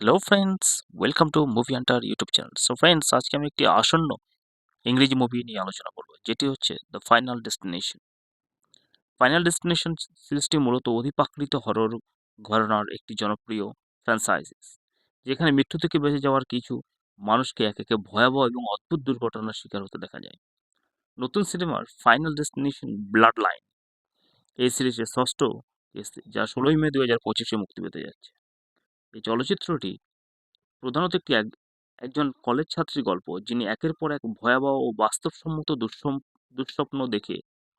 Hello friends welcome to movie hunter YouTube channel so friends আজকে আমি একটি আসন্ন ইংরেজি মুভি নিয়ে আলোচনা করব, যেটি হচ্ছে the final destination final destination সিরিজটি মূলত অধিপাকৃত হরর ঘরানার একটি জনপ্রিয় ফ্র্যাঞ্চাইজিস যেখানে মৃত্যু থেকে বেঁচে যাওয়ার কিছু মানুষকে এক একে ভয়াবহ এবং অদ্ভুত দুর্ঘটনার শিকার হতে দেখা যায়। নতুন সিনেমার ফাইনাল ডেস্টিনেশন ব্লাড লাইন এই সিরিজের ষষ্ঠ কিস্তি যা ষোলোই মে দু হাজার পঁচিশে মুক্তি পেতে যাচ্ছে। এই চলচ্চিত্রটি প্রধানত একটি এক, একজন কলেজ ছাত্রীর গল্প, যিনি একের পর এক ভয়াবহ ও বাস্তবসম্মত দুঃসম, দুঃস্বপ্ন দেখে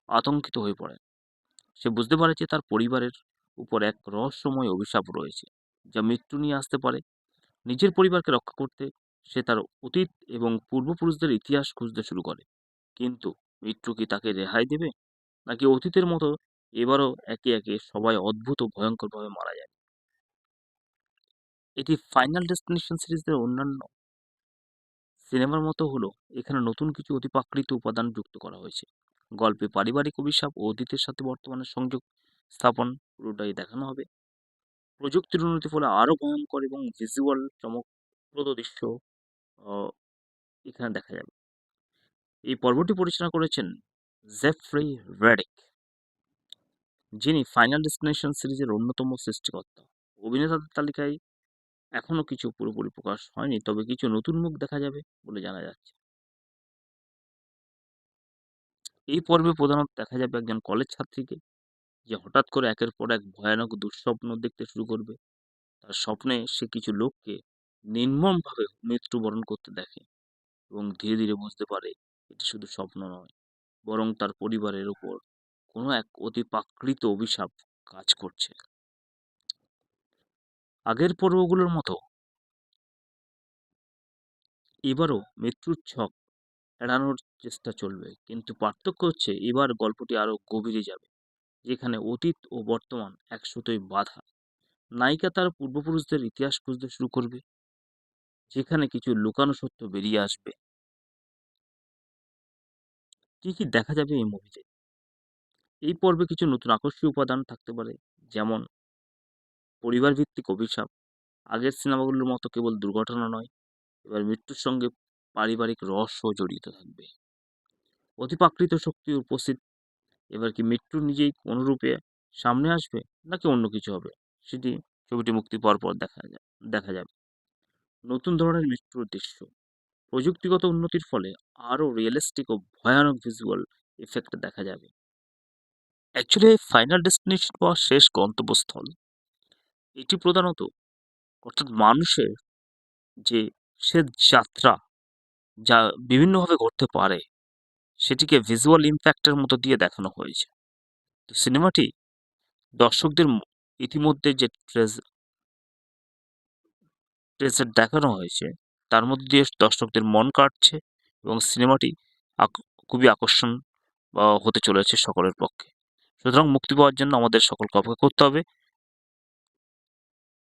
আতঙ্কিত হয়ে পড়েন। সে বুঝতে পারে যে তার পরিবারের উপর এক রহস্যময় অভিশাপ রয়েছে, যা মৃত্যু নিয়ে আসতে পারে। নিজের পরিবারকে রক্ষা করতে সে তার অতীত এবং পূর্বপুরুষদের ইতিহাস খুঁজতে শুরু করে। কিন্তু মৃত্যু কি তাকে রেহাই দেবে? নাকি অতীতের মতো এবারও একে একে সবাই অদ্ভুত ও ভয়ঙ্করভাবে মারা যায়? এটি ফাইনাল ডেস্টিনেশন সিরিজের অন্যান্য সিনেমার মতো হলো এখানে নতুন কিছু অতিপ্রাকৃত উপাদান যুক্ত করা হয়েছে। গল্পে পারিবারিক অভিশাপ ও অতীতের সাথে বর্তমানের সংযোগ স্থাপন পুরোটাই দেখানো হবে। প্রযুক্তির উন্নতির ফলে আরও ভয়ঙ্কর এবং ভিজুয়াল চমকপ্রদ দৃশ্য এখানে দেখা যাবে। এই পর্বটি পরিচালনা করেছেন জেফ্রি রেডিক যিনি ফাইনাল ডেস্টিনেশন সিরিজের অন্যতম সৃষ্টিকর্তা অভিনেতাদের তালিকায় এখনও কিছু পুরোপুরি প্রকাশ হয়নি, তবে কিছু নতুন মুখ দেখা যাবে বলে জানা যাচ্ছে। এই পর্বে প্রধানত দেখা যাবে একজন কলেজ ছাত্রীকে, যে হঠাৎ করে একের পর এক ভয়ানক দুঃস্বপ্ন দেখতে শুরু করবে। তার স্বপ্নে সে কিছু লোককে নির্মমভাবে মৃত্যুবরণ করতে দেখে এবং ধীরে ধীরে বুঝতে পারে এটি শুধু স্বপ্ন নয়, বরং তার পরিবারের ওপর কোনো এক অতি প্রাকৃত অভিশাপ কাজ করছে। আগের পর্বগুলোর মতো। এবারও মৃত্যুর ছক এড়ানোর চেষ্টা চলবে, কিন্তু পার্থক্য হচ্ছে এবার গল্পটি আরও গভীরে যাবে, যেখানে অতীত ও বর্তমান একসাথেই বাধা। নায়িকা তার পূর্বপুরুষদের ইতিহাস খুঁজতে শুরু করবে, যেখানে কিছু লুকানো সত্য বেরিয়ে আসবে। কি কি দেখা যাবে এই মুভিতে এই পর্বে কিছু নতুন আকর্ষণীয় উপাদান থাকতে পারে, যেমন পরিবার ভিত্তিক অভিশাপ। আগের সিনেমাগুলোর মতো কেবল দুর্ঘটনা নয়, এবার মৃত্যুর সঙ্গে পারিবারিক রহস্য জড়িত থাকবে। অতিপ্রাকৃত শক্তি উপস্থিত। এবার কি মৃত্যু নিজেই কোনো রূপে সামনে আসবে নাকি অন্য কিছু হবে, সেটি ছবিটি মুক্তি পাওয়ার পর দেখা যায় দেখা যাবে। নতুন ধরনের মৃত্যুর দৃশ্য। প্রযুক্তিগত উন্নতির ফলে আরও রিয়েলিস্টিক ও ভয়ানক ভিজুয়াল এফেক্ট দেখা যাবে। অ্যাকচুয়ালি ফাইনাল ডেস্টিনেশন পাওয়ার শেষ গন্তব্যস্থল এটি প্রধানত অর্থাৎ মানুষের যে সে যাত্রা যা বিভিন্নভাবে ঘটতে পারে, সেটিকে ভিজুয়াল ইম্প্যাক্টের মতো দিয়ে দেখানো হয়েছে। তো সিনেমাটি দর্শকদের ইতিমধ্যে যে ট্রেজ ট্রেজার দেখানো হয়েছে, তার মধ্যে দিয়ে দর্শকদের মন কাটছে এবং সিনেমাটি খুবই আকর্ষণ হতে চলেছে সকলের পক্ষে। সুতরাং মুক্তি পাওয়ার জন্য আমাদের সকলকে অপেক্ষা করতে হবে।